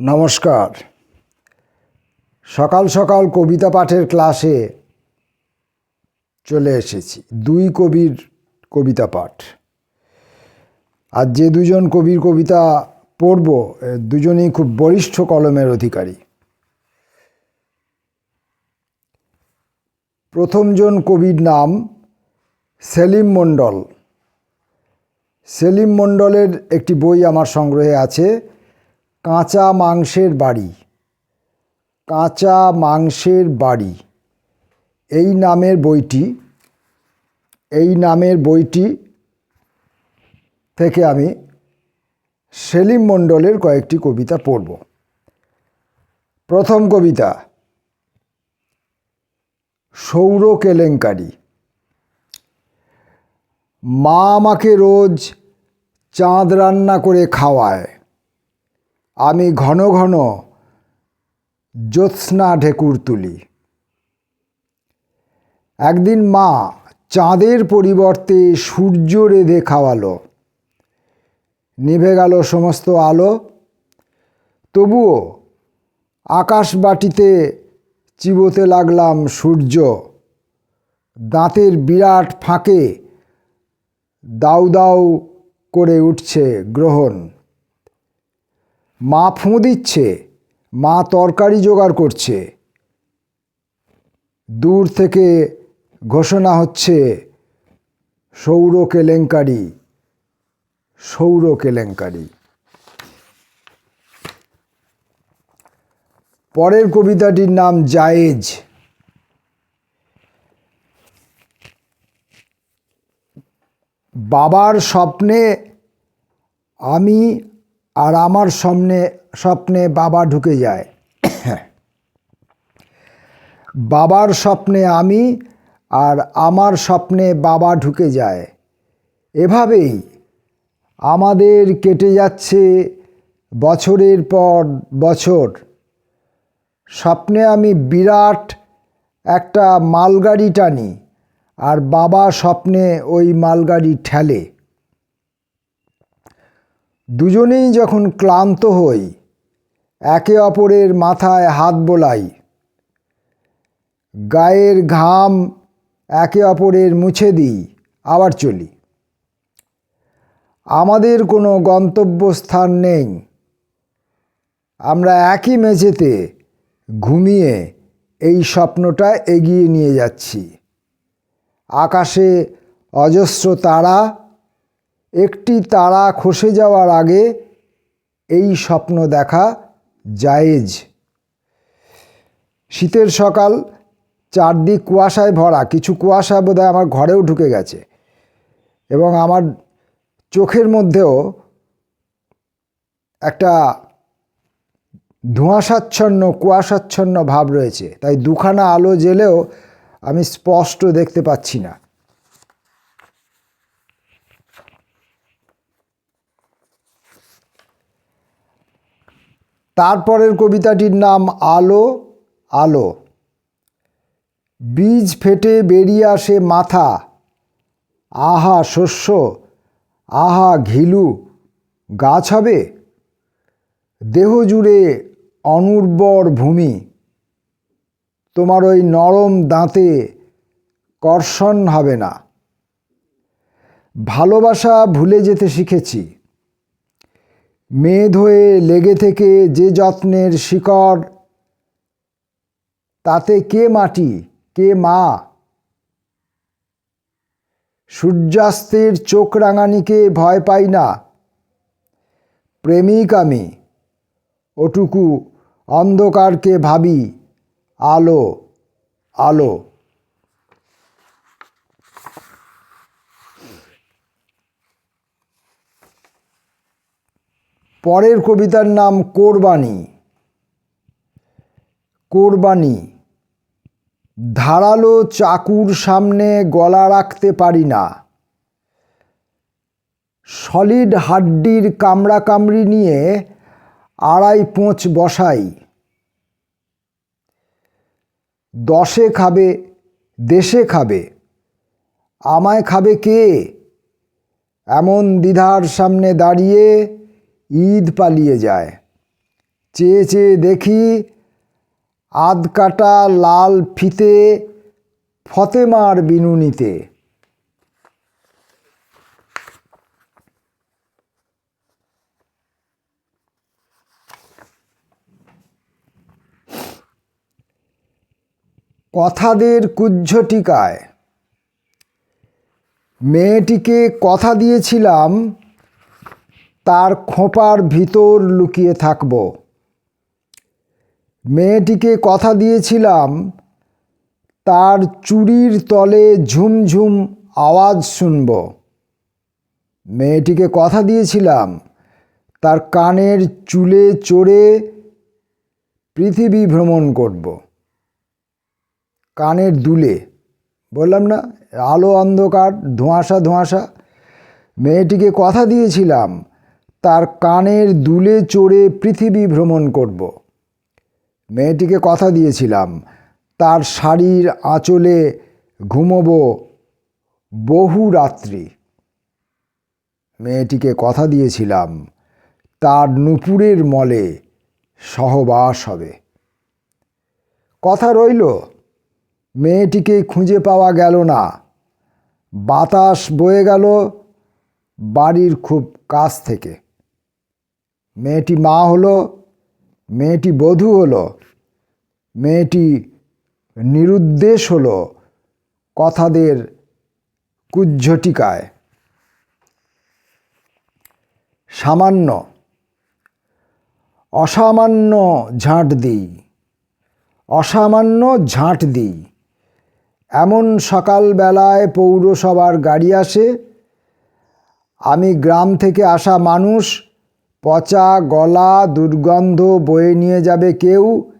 নমস্কার। সকাল সকাল কবিতা পাঠের ক্লাসে চলে এসেছি। দুই কবির কবিতা পাঠ। আর যে দুজন কবির কবিতা পড়ব দুজনেই খুব বরিষ্ঠ কলমের অধিকারী। প্রথমজন কবির নাম সেলিম মণ্ডল। সেলিম মণ্ডলের একটি বই আমার সংগ্রহে আছে। কাঁচা মাংসের বাড়ি। কাঁচা মাংসের বাড়ি। এই নামের বইটি, এই নামের বইটি থেকে আমি সেলিম মণ্ডলের কয়েকটি কবিতা পড়ব। প্রথম কবিতা, সৌর কেলেঙ্কারি। মা আমাকে রোজ চাঁদ রান্না করে খাওয়ায়। আমি ঘন ঘন জ্যোৎস্না ঢেকুর তুলি। একদিন মা চাঁদের পরিবর্তে সূর্য রেঁধে খাওয়ালো নিভে গেল সমস্ত আলো। তবুও আকাশবাটিতে চিবোতে লাগলাম সূর্য। দাঁতের বিরাট ফাঁকে দাউ দাউ করে উঠছে গ্রহণ। মা ফুঁ দিচ্ছে, মা তরকারি জোগাড় করছে। দূর থেকে ঘোষণা হচ্ছে, সৌর কেলেঙ্কারি সৌর কেলেঙ্কারি। পরের কবিতাটির নাম জায়েজ। বাবার স্বপ্নে আমি আর আমার স্বপ্নে স্বপ্নে বাবা ঢুকে যায়। বাবার স্বপ্নে আমি আর আমার স্বপ্নে বাবা ঢুকে যায়। এভাবেই আমাদের কেটে যাচ্ছে বছরের পর বছর। স্বপ্নে আমি বিরাট একটা মালগাড়ি টানি আর বাবা স্বপ্নে ওই মালগাড়ি ঠেলে। দুজনেই যখন ক্লান্ত হই, একে অপরের মাথায় হাত বোলাই। গায়ের ঘাম একে অপরের মুছে দিই, আবার চলি। আমাদের কোনো গন্তব্যস্থান নেই। আমরা একই মেঝেতে ঘুমিয়ে এই স্বপ্নটা এগিয়ে নিয়ে যাচ্ছি। আকাশে অজস্র তারা একটি তারা খসে যাওয়ার আগে এই স্বপ্ন দেখা জায়েজ। শীতের সকাল, চারদিক কুয়াশায় ভরা, কিছু কুয়াশা বোধহয় আমার ঘরেও ঢুকে গেছে এবং আমার চোখের মধ্যেও একটা ধোঁয়াশাচ্ছন্ন, কুয়াশাচ্ছন্ন ভাব রয়েছে। তাই দুখানা আলো জেলেও আমি স্পষ্ট দেখতে পাচ্ছি না। তারপরের কবিতাটির নাম আলো আলো। বীজ ফেটে বেরিয়ে আসে মাথা। আহা শস্য, আহা ঘিলু, গাছ হবে? দেহ জুড়ে অনুর্বর ভূমি। তোমার ওই নরম দাঁতে কর্ষণ হবে না। ভালোবাসা ভুলে যেতে শিখেছি। মেদ হয়ে লেগে থেকে যে যত্নের শিকড়, তাতে কে মাটি, কে মা? সূর্যাস্তের চোখ রাঙানিকে ভয় পাই না। প্রেমিক আমি, ওটুকু অন্ধকারকে ভাবি, আলো আলো। পরের কবিতার নাম কোরবানি। কোরবানি। ধারালো চাকুর সামনে গলা রাখতে পারি না। সলিড হাড্ডির কামড়া কামড়ি নিয়ে আড়াই পোঁচ বসাই। দশে খাবে, দেশে খাবে। আমায় খাবে কে? এমন দ্বিধার সামনে দাঁড়িয়ে ঈদ পালিয়ে যায়। চেয়ে চেয়ে দেখি আধ কাটা লাল ফিতে ফতেমার বিনুনিতে। কথাদের কুজ্ঝটিকায় মেয়েটিকে কথা দিয়েছিলাম তার খোঁপার ভিতর লুকিয়ে থাকব। মেয়েটিকে কথা দিয়েছিলাম, তার চুরির তলে ঝুমঝুম আওয়াজ শুনব। মেয়েটিকে কথা দিয়েছিলাম, তার কানের চুলে চড়ে পৃথিবী ভ্রমণ করব। কানের দুলে, বললাম না, আলো অন্ধকার, ধোঁয়াশা ধোঁয়াশা। মেয়েটিকে কথা দিয়েছিলাম তার কানের দুলে চড়ে পৃথিবী ভ্রমণ করব। মেয়েটিকে কথা দিয়েছিলাম, তার শাড়ির আঁচলে ঘুমব বহু রাত্রি। মেয়েটিকে কথা দিয়েছিলাম, তার নুপুরের মলে সহবাস হবে। কথা রইল, মেয়েটিকে খুঁজে পাওয়া গেল না। বাতাস বয়ে গেল বাড়ির খুব কাছ থেকে। মেয়েটি মা হলো, মেয়েটি বধূ হলো, মেয়েটি নিরুদ্দেশ হলো কথাদের কুজ্ঝটিকায়। সামান্য, অসামান্য ঝাঁট দিই, অসামান্য ঝাঁট দিই। এমন সকালবেলায় পৌরসভার গাড়ি আসে, আমি গ্রাম থেকে আসা মানুষ পচা গলা দুর্গন্ধ বয়ে নিয়ে যাবে কেউ,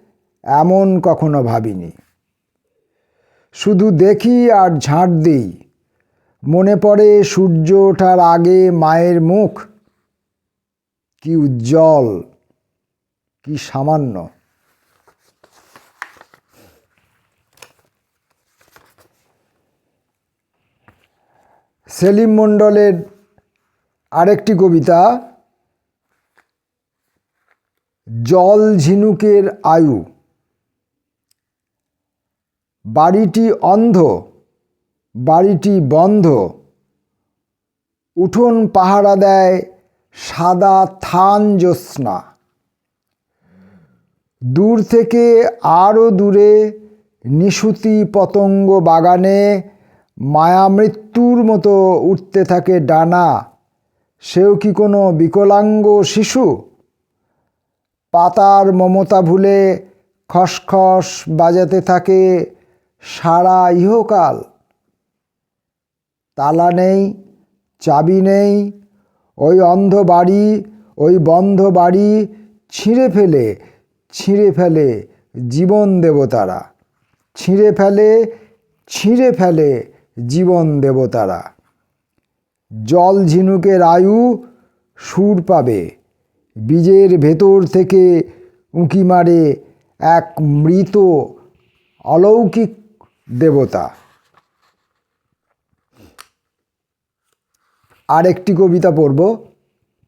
এমন কখনো ভাবিনি। শুধু দেখি আর ঝাঁট দিই। মনে পড়ে সূর্য ওঠার আগে মায়ের মুখ। কি উজ্জ্বল, কি সামান্য। সেলিম মণ্ডলের আরেকটি কবিতা জল ঝিনুকের আয়ু। বাড়িটি অন্ধ, বাড়িটি বন্ধ। উঠোন পাহারা দেয় সাদা থান জ্যোৎস্না। দূর থেকে আরও দূরে নিশুতি পতঙ্গ বাগানে মায়া মৃত্যুর মতো উঠতে থাকে ডানা। সেও কি কোনো বিকলাঙ্গ শিশু? পাতার মমতা ভুলে খসখস বাজাতে থাকে সারা ইহকাল। তালা নেই, চাবি নেই, ওই অন্ধ বাড়ি, ওই বন্ধ বাড়ি ছিঁড়ে ফেলে ছিঁড়ে ফেলে জীবন দেবতারা। ছিঁড়ে ফেলে ছিঁড়ে ফেলে জীবন দেবতারা। জল ঝিনুকের আয়ু সুর পাবে। বীজের ভেতর থেকে উঁকি মারে এক মৃত অলৌকিক দেবতা। আরেকটি কবিতা পড়ব,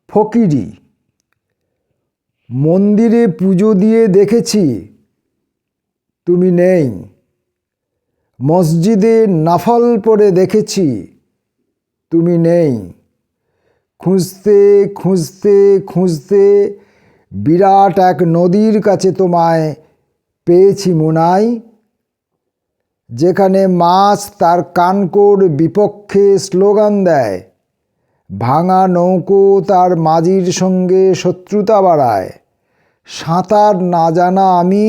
ফকিরি। মন্দিরে পুজো দিয়ে দেখেছি, তুমি নেই। মসজিদে নাফল পড়ে দেখেছি, তুমি নেই। খুঁজতে খুঁজতে খুঁজতে বিরাট এক নদীর কাছে তোমায় পেয়েছি মোনাই, যেখানে মাছ তার কানকোর বিপক্ষে স্লোগান দেয়, ভাঙা নৌকো তার মাঝির সঙ্গে শত্রুতা বাড়ায়, সাঁতার না জানা আমি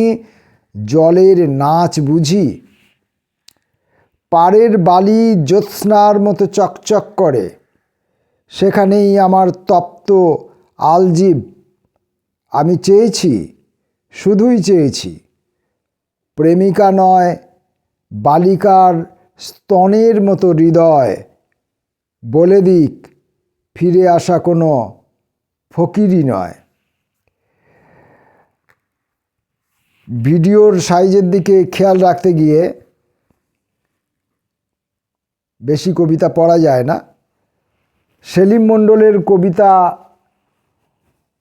জলের নাচ বুঝি, পাড়ের বালি জ্যোৎস্নার মতো চকচক করে সেখানেই আমার তপ্ত আলজিব। আমি চেয়েছি, শুধুই চেয়েছি। প্রেমিকা নয়, বালিকার স্তনের মতো হৃদয়। বলে দিক, ফিরে আসা কোনো ফকিরই নয়। ভিডিওর সাইজের দিকে খেয়াল রাখতে গিয়ে বেশি কবিতা পড়া যায় না। সেলিম মণ্ডলের কবিতা,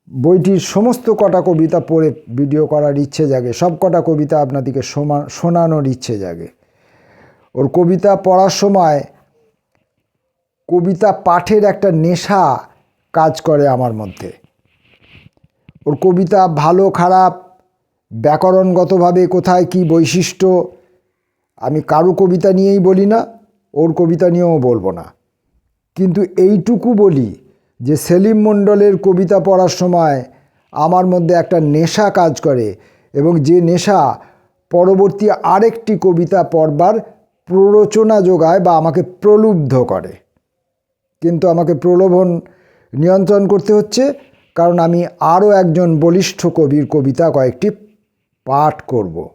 বইটির সমস্ত কটা কবিতা পড়ে ভিডিও করার ইচ্ছে জাগে। সব কটা কবিতা আপনাদেরকে শোনা শোনানোর ইচ্ছে জাগে। ওর কবিতা পড়ার সময় কবিতা পাঠের একটা নেশা কাজ করে আমার মধ্যে। ওর কবিতা ভালো, খারাপ, ব্যাকরণগতভাবে কোথায় কি বৈশিষ্ট্য, আমি কারও কবিতা নিয়েই বলি না, ওর কবিতা নিয়েও বলব না। কিন্তু এইটুকু বলি যে সেলিম মণ্ডলের কবিতা পড়ার সময় আমার মধ্যে একটা নেশা কাজ করে এবং যে নেশা পরবর্তী আরেকটি কবিতা পড়বার প্ররোচনা যোগায় বা আমাকে প্রলুব্ধ করে। কিন্তু আমাকে প্রলোভন নিয়ন্ত্রণ করতে হচ্ছে কারণ আমি আরও একজন বলিষ্ঠ কবির কবিতা কয়েকটি পাঠ করব।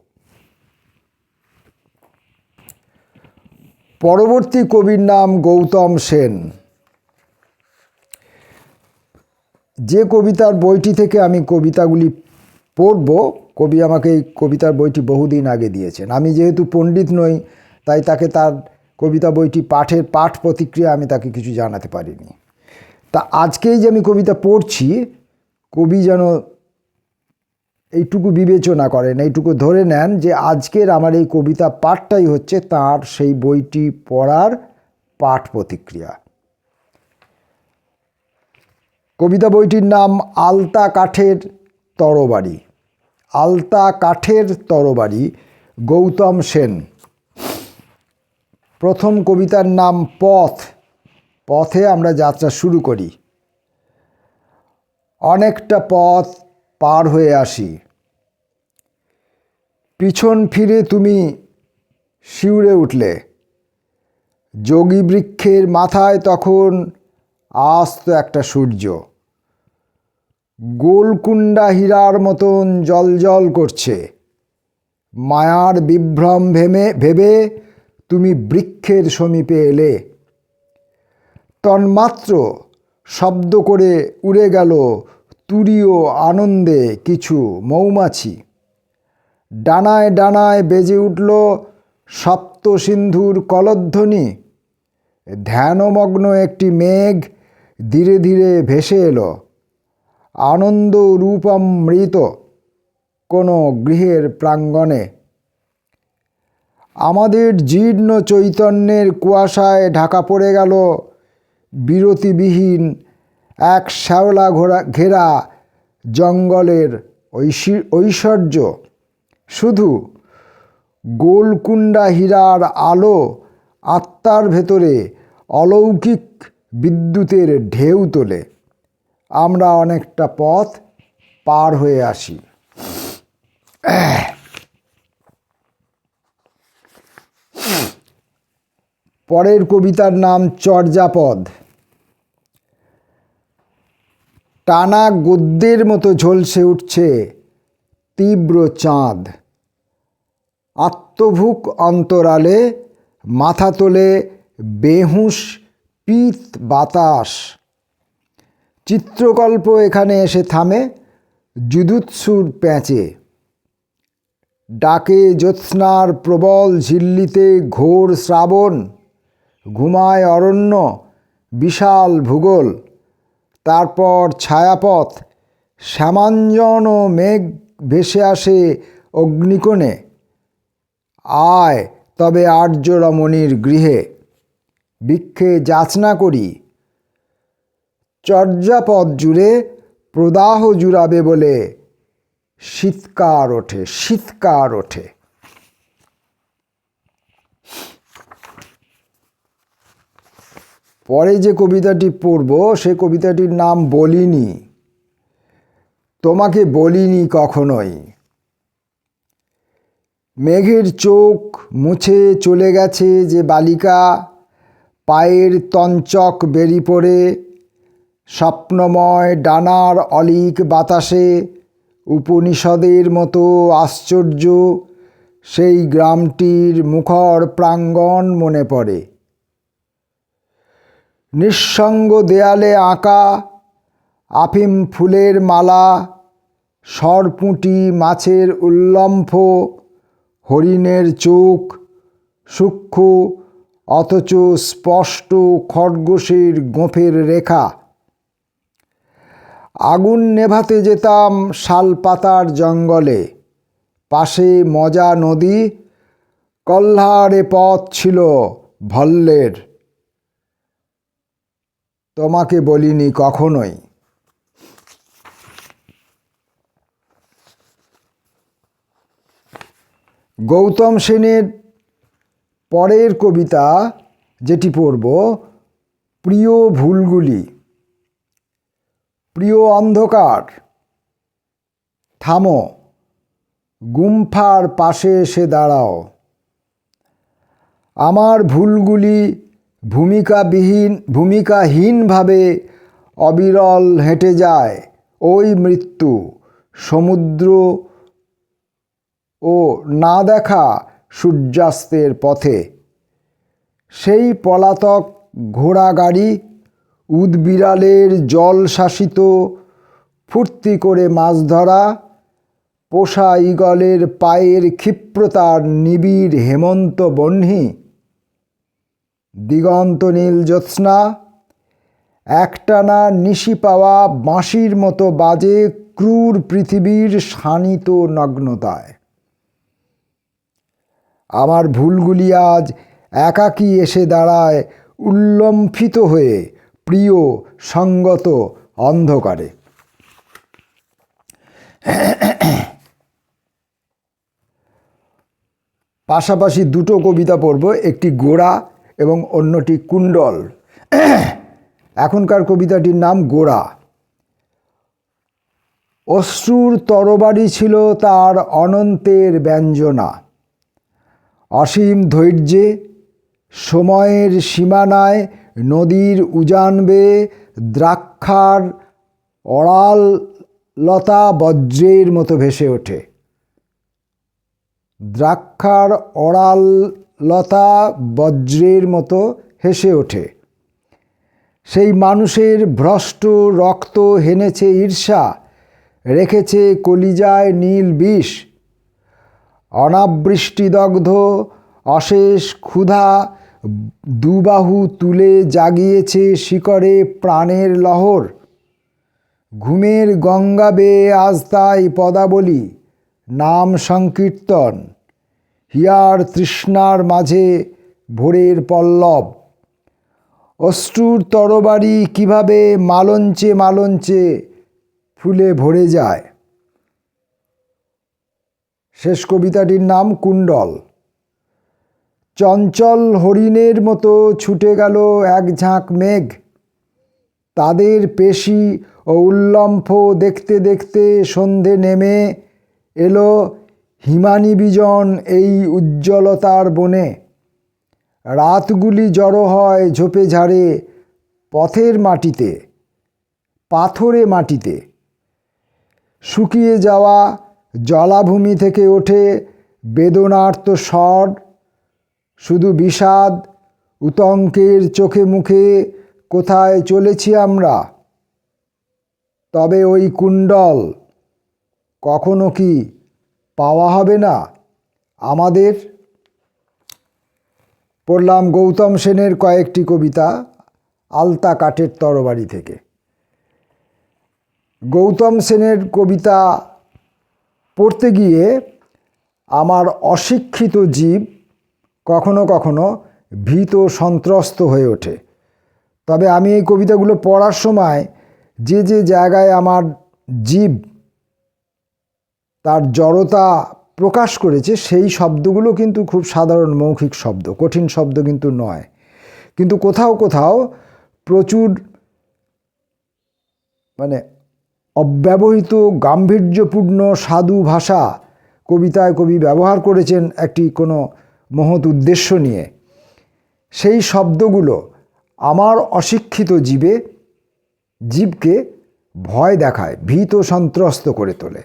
পরবর্তী কবির নাম গৌতম সেন। যে কবিতার বইটি থেকে আমি কবিতাগুলি পড়ব, কবি আমাকে এই কবিতার বইটি বহুদিন আগে দিয়েছেন। আমি যেহেতু পণ্ডিত নই, তাই তাকে তার কবিতা বইটি পাঠের পাঠ প্রতিক্রিয়া আমি তাকে কিছু জানাতে পারিনি। তা আজকেই যে আমি কবিতা পড়ছি, কবি যেন এইটুকু বিবেচনা করেন, এইটুকু ধরে নেন যে আজকের আমার এই কবিতা পাঠটাই হচ্ছে তার সেই বইটি পড়ার পাঠ প্রতিক্রিয়া। কবিতা বইটির নাম আলতা কাঠের তরবারি। আলতা কাঠের তরবারি, গৌতম সেন। প্রথম কবিতার নাম পথ। পথে আমরা যাত্রা শুরু করি। অনেকটা পথ পার হয়ে আসি। পিছন ফিরে তুমি শিউরে উঠলে। যোগী বৃক্ষের মাথায় তখন আস্ত একটা সূর্য। গোলকুণ্ডা হীরার মতন জলজল করছে। মায়ার বিভ্রম ভেমে, ভেবে তুমি বৃক্ষের সমীপে এলে। তন্মাত্র শব্দ করে উড়ে গেল তুরীয় আনন্দে কিছু মৌমাছি। ডানায় ডানায় বেজে উঠল সপ্ত সিন্ধুর কলধ্বনি। ধ্যানমগ্ন একটি মেঘ ধীরে ধীরে ভেসে এলো। আনন্দ রূপমৃত কোনো গৃহের প্রাঙ্গণে। আমাদের জীর্ণ চৈতন্যের কুয়াশায় ঢাকা পড়ে গেল বিরতিবিহীন এক শ্যাওলা ঘোরা ঘেরা জঙ্গলের ঐশী- ঐশ্বর্য। শুধু গোলকুণ্ডা হীরার আলো আত্মার ভেতরে অলৌকিক বিদ্যুতের ঢেউ তোলে। আমরা অনেকটা পথ পার হয়ে আসি। পরের কবিতার নাম চর্যাপদ। টানা গদ্যের মতো ঝলসে উঠছে তীব্র চাঁদ। আত্মভুক অন্তরালে মাথা তোলে বেহুশ পিত বাতাস। চিত্রকল্প এখানে এসে থামে যুদুৎসুর প্যাঁচে। ডাকে জ্যোৎস্নার প্রবল ঝিল্লিতে ঘোর শ্রাবণ, ঘুমায় অরণ্য, বিশাল ভূগোল। তারপর ছায়াপথ, শ্যামাঞ্জন ও মেঘ ভেসে আসে অগ্নিকোণে। আয়, তবে আর্য রমণীর গৃহে বৃক্ষে যাচনা করি। চর্যাপদ জুড়ে প্রদাহ জুড়াবে বলে শীতকার ওঠে শীতকার ওঠে। পরে যে কবিতাটি পড়ব, সে কবিতাটির নাম বলিনি। তোমাকে বলিনি কখনোই। মেঘের চোখ মুছে চলে গেছে যে বালিকা, পায়ের তঞ্চক বেরি পড়ে, স্বপ্নময় ডানার অলিক বাতাসে, উপনিষদের মতো আশ্চর্য, সেই গ্রামটির মুখর প্রাঙ্গণ মনে পড়ে। নিঃসঙ্গ দেয়ালে আঁকা, আফিম ফুলের মালা, সরপুঁটি মাছের উল্লম্ফ হরিণের চোখ, সূক্ষ্ম, অথচ স্পষ্ট খরগোশের গোঁফের রেখা। আগুন নেভাতে যেতাম শালপাতার জঙ্গলে, পাশে মজা নদী কল্হারে পথ ছিল ভল্লের। তোমাকে বলিনি কখনোই। গৌতম সেনের পরের কবিতা যেটি পড়ব, প্রিয় ভুলগুলি। প্রিয় অন্ধকার, থামো, গুম্ফার পাশে এসে দাঁড়াও। আমার ভুলগুলি ভূমিকাবিহীন, ভূমিকাহীনভাবে অবিরল হেঁটে যায় ওই মৃত্যু। সমুদ্র ও না দেখা সূর্যাস্তের পথে। সেই পলাতক ঘোড়া গাড়ি উদবিড়ালের জল শাসিত, ফুর্তি করে মাছ ধরা, পোষা ইগলের পায়ের ক্ষিপ্রতার নিবিড় হেমন্ত বহ্নি দিগন্ত নীল জ্যোৎস্না, একটানা নিশি পাওয়া বাঁশির মতো বাজে ক্রূর পৃথিবীর শানিত নগ্নতায়। আমার ভুলগুলি আজ একাকী এসে দাঁড়ায় উল্লম্ফিত হয়ে প্রিয় সঙ্গত অন্ধকারে। পাশাপাশি দুটো কবিতা পড়ব, একটি গোড়া এবং অন্যটি কুণ্ডল। এখনকার কবিতাটির নাম গোড়া। অশ্রুর তরবারি ছিল তার অনন্তের ব্যঞ্জনা। অসীম ধৈর্যে সময়ের সীমানায় নদীর উজান দ্রাক্ষার অড়াল লতা বজ্রের মতো ভেসে ওঠে। দ্রাক্ষার অড়াল লতা বজ্রের মতো হেসে ওঠে। সেই মানুষের ভ্রষ্ট রক্ত হেনেছে ঈর্ষা, রেখেছে কলিজায় নীল বিষ। অনাবৃষ্টিদগ্ধ অশেষ ক্ষুধা দুবাহু তুলে জাগিয়েছে শিকরে প্রাণের লহর। ঘুমের গঙ্গা বেয়ে আজ তাই পদাবলী, নাম সংকীর্তন। হিয়ার তৃষ্ণার মাঝে ভোরের পল্লব। অষ্টুর তরবারি কীভাবে মালঞ্চে মালঞ্চে ফুলে ভরে যায়। শেষ কবিতাটির নাম কুণ্ডল। চঞ্চল হরিণের মতো ছুটে গেল এক ঝাঁক মেঘ। তাদের পেশি ও উল্লম্ফ দেখতে দেখতে সন্ধে নেমে এলো হিমানি বিজন এই উজ্জ্বলতার বনে। রাতগুলি জড়ো হয় ঝোপে ঝাড়ে পথের মাটিতে, পাথরে মাটিতে। শুকিয়ে যাওয়া জলাভূমি থেকে ওঠে বেদনার্ত স্বর, শুধু বিষাদ, উতঙ্কের চোখে মুখে কোথায় চলেছি আমরা? তবে ওই কুণ্ডল কখনো কি পাওয়া হবে না। আমাদের পড়লাম গৌতম সেনের কয়েকটি কবিতা আলতা কাঠের তরবারি থেকে। গৌতম সেনের কবিতা পড়তে গিয়ে আমার অশিক্ষিত জীব কখনো কখনো ভীত সন্ত্রস্ত হয়ে ওঠে। তবে আমি এই কবিতাগুলো পড়ার সময় যে যে জায়গায় আমার জীব তার জড়তা প্রকাশ করেছে, সেই শব্দগুলো কিন্তু খুব সাধারণ মৌখিক শব্দ, কঠিন শব্দ কিন্তু নয়। কিন্তু কোথাও কোথাও প্রচুর মানে অব্যবহৃত গাম্ভীর্যপূর্ণ সাধু ভাষা কবিতায় কবি ব্যবহার করেছেন একটি কোনো মহৎ উদ্দেশ্য নিয়ে। সেই শব্দগুলো আমার অশিক্ষিত জীবে, জীবকে ভয় দেখায়, ভীত সন্ত্রস্ত করে তোলে।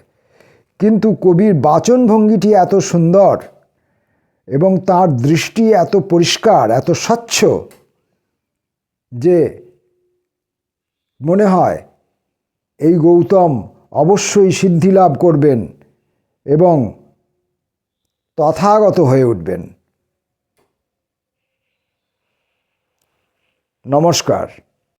কিন্তু কবির বাচনভঙ্গিটি এত সুন্দর এবং তার দৃষ্টি এত পরিষ্কার, এত স্বচ্ছ যে মনে হয় এই গৌতম অবশ্যই সিদ্ধি লাভ করবেন এবং তথাগত হয়ে উঠবেন। নমস্কার।